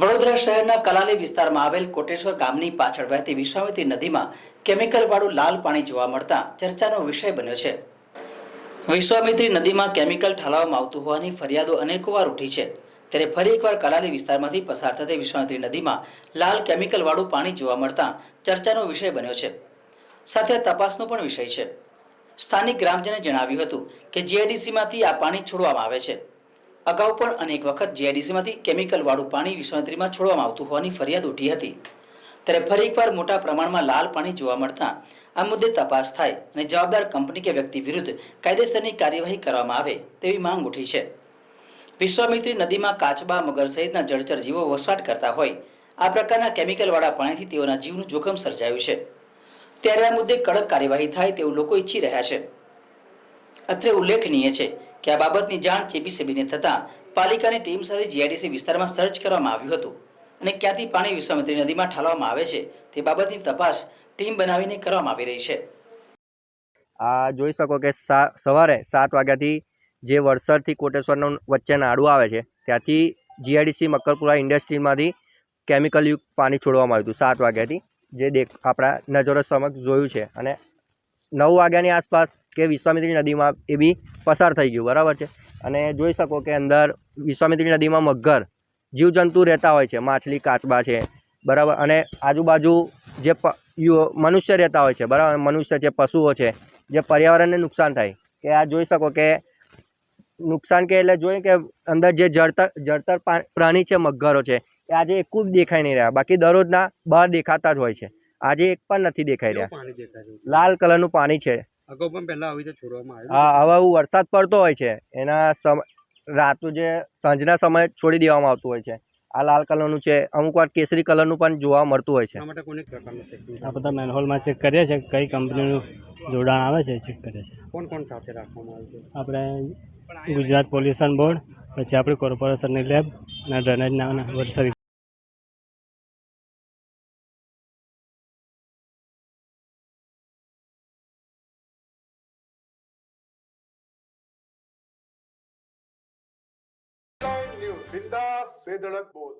વડોદરા શહેરના કલાલી વિસ્તારમાં આવેલ કોટેશ્વર ગામની પાછળ વહેતી વિશ્વામિત્રી નદીમાં કેમિકલવાળું લાલ પાણી જોવા મળતા ચર્ચાનો વિષય બન્યો છે. વિશ્વામિત્રી નદીમાં કેમિકલ ઠાલવવામાં આવતું હોવાની ફરિયાદો અનેકવાર ઉઠી છે. ત્યારે ફરી એકવાર કલાલી વિસ્તારમાંથી પસાર થતી વિશ્વામિત્રી નદીમાં લાલ કેમિકલવાળું પાણી જોવા મળતા ચર્ચાનો વિષય બન્યો છે. સાથે તપાસનો પણ વિષય છે. સ્થાનિક ગ્રામજને જણાવ્યું હતું કે જીઆઈડીસીમાંથી આ પાણી છોડવામાં આવે છે. અગાઉ પણ અનેક વખત જીઆઈડીસીમાંથી કેમિકલવાળું પાણી વિસનત્રીમાં છોડવામાં આવતું હોવાની ફરિયાદ ઉઠી હતી. ત્યારે ફરી એકવાર મોટા પ્રમાણમાં લાલ પાણી જોવા મળતા આ મુદ્દે તપાસ થાય અને જવાબદાર કંપની કે વ્યક્તિ વિરુદ્ધ કાયદેસરની કાર્યવાહી કરવામાં આવે તેવી માંગ ઉઠી છે. વિશ્વામિત્રી નદીમાં કાચબા મગર સહિતના જળચર જીવો વસવાટ કરતા હોય, આ પ્રકારના કેમિકલવાળા પાણીથી તેઓના જીવનું જોખમ સર્જાયું છે. ત્યારે આ મુદ્દે કડક કાર્યવાહી થાય તેવું લોકો ઈચ્છી રહ્યા છે. અત્રે ઉલ્લેખનીય છે કે આ બાબતની જાણ જેપીસીબીને થતાં પાલિકાની ટીમ સાથે જીઆઈડીસી વિસ્તારમાં સર્ચ કરવામાં આવ્યું હતું અને ક્યાંથી પાણી વિશ્વામિત્રી નદીમાં ઠાલવામાં આવે છે તે બાબતની તપાસ ટીમ બનાવીને કરવામાં આવી રહી છે. આ જોઈ શકો કે સવારે સાત વાગ્યાથી જે વડસરથી કોટેશ્વરનો વચ્ચે નાડું આવે છે, ત્યાંથી જીઆઈડીસી મકરપુરા ઇન્ડસ્ટ્રીમાંથી કેમિકલયુક્ત પાણી છોડવામાં આવ્યું હતું સાત વાગ્યાથી. જે દેખ, આપણા નજરો સમક્ષ જોયું છે અને નવ વાગ્યાની આસપાસ કે વિશ્વામિત્રી નદીમાં એ બી પસાર થઈ ગયું, બરાબર છે? અને જોઈ શકો કે અંદર વિશ્વામિત્રી નદીમાં મગર, જીવજંતુ રહેતા હોય છે, માછલી, કાચબા છે, બરાબર? અને આજુબાજુ જે મનુષ્ય રહેતા હોય છે, બરાબર? મનુષ્ય છે, પશુઓ છે, જે પર્યાવરણને નુકસાન થાય. કે આ જોઈ શકો કે નુકસાન કે એટલે જોઈએ કે અંદર જે જળતર જળતર પ્રાણી છે, મગરો છે, એ આજે એક જ દેખાઈ નહીં રહ્યા. બાકી દરરોજના બહાર દેખાતા જ હોય છે. આજે એક પણ નથી દેખાઈ રહ્યા. પાણી દેખાય છે? લાલ કલરનું પાણી છે. અગાઉ પણ પહેલા આવી રીતે છોડવામાં આવ્યું હા હવે વરસાદ પડતો હોય છે. એના સમ રાતું જે સાંજના સમયે છોડી દેવામાં આવતું હોય છે. આ લાલ કલરનું છે. અમુક વાર કેસરી કલરનું પણ જોવા મળતું હોય છે. આ બધા મેનહોલમાં ચેક કરીએ છીએ. કઈ કંપનીનું જોડાણ આવે છે ચેક કરીએ છીએ. કોણ કોણ સાથે રાખવામાં આવે છે? આપણે ગુજરાત પોલ્યુશન બોર્ડ પછી આપણી કોર્પોરેશનની લેબ અને ડ્રેનેજના ના વરસાદી બિંદાસ બેધડક બોલ.